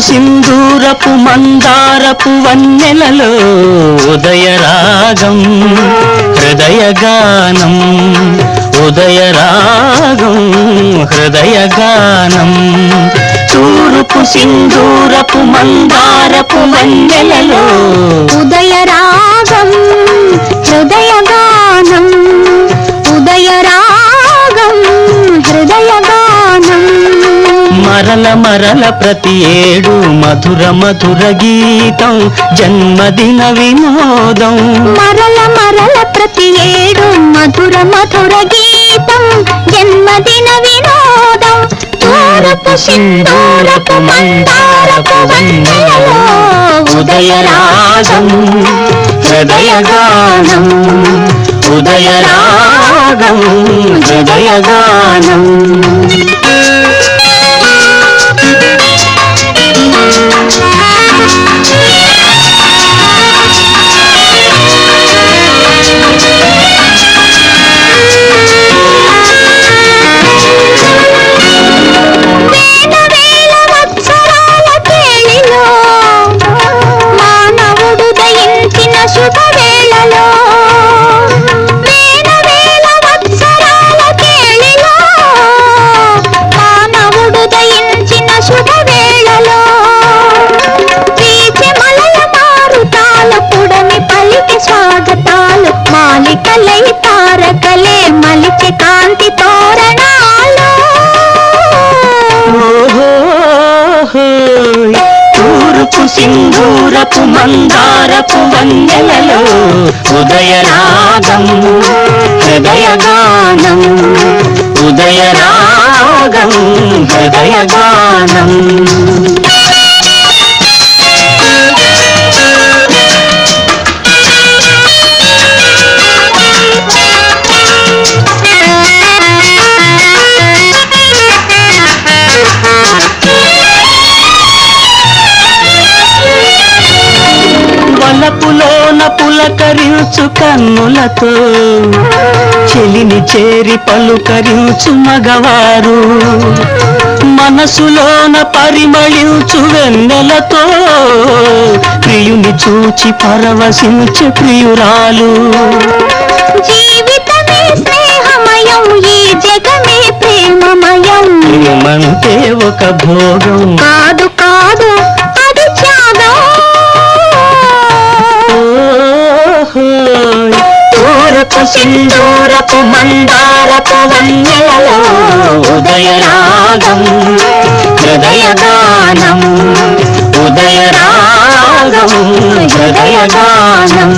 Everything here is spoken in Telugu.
సింధూరపు మందారపు వన్నెలలో ఉదయరాగం హృదయగానం ఉదయరాగం హృదయగానం. తూరుపు సింధూరపు మందారపు వన్నెలలో ఉదయ రాగం మరల మరల ప్రతి ఏడు మధుర మధుర గీతం జన్మదిన వినోదం. మరల మరల ప్రతి ఏడు మధుర మధుర గీతం జన్మదిన వినోదం. తూరపు సింధూరపు మందారపు వన్నెలలో ఉదయరాగం హృదయగానం. ఉదయరాగం హృదయగానం. పలికి స్వాగతాలు మాలికలై తారకలే మలిచి కాంతి తోరణ సింధూరపు మందారపు వందెలలో ఉదయరాగం హృదయగానం ఉదయరాగం హృదయగానం. వలపులోన పులకరించు కన్నులతో చెలిని చేరి పలుకరించు మగవారు. మనసులోన పరిమళించు వెన్నెలతో ప్రియుని చూచి పరవశించు ప్రియురాలు. జీవితమే స్నేహమయం ఈ జగమే ప్రేమమయం. ప్రేమంటే ఒక భోగం. కాదు తూరపు సింధూరపు మందారపు వన్యలలో ఉదయరాగం హృదయగానం ఉదయరాగం హృదయగానం.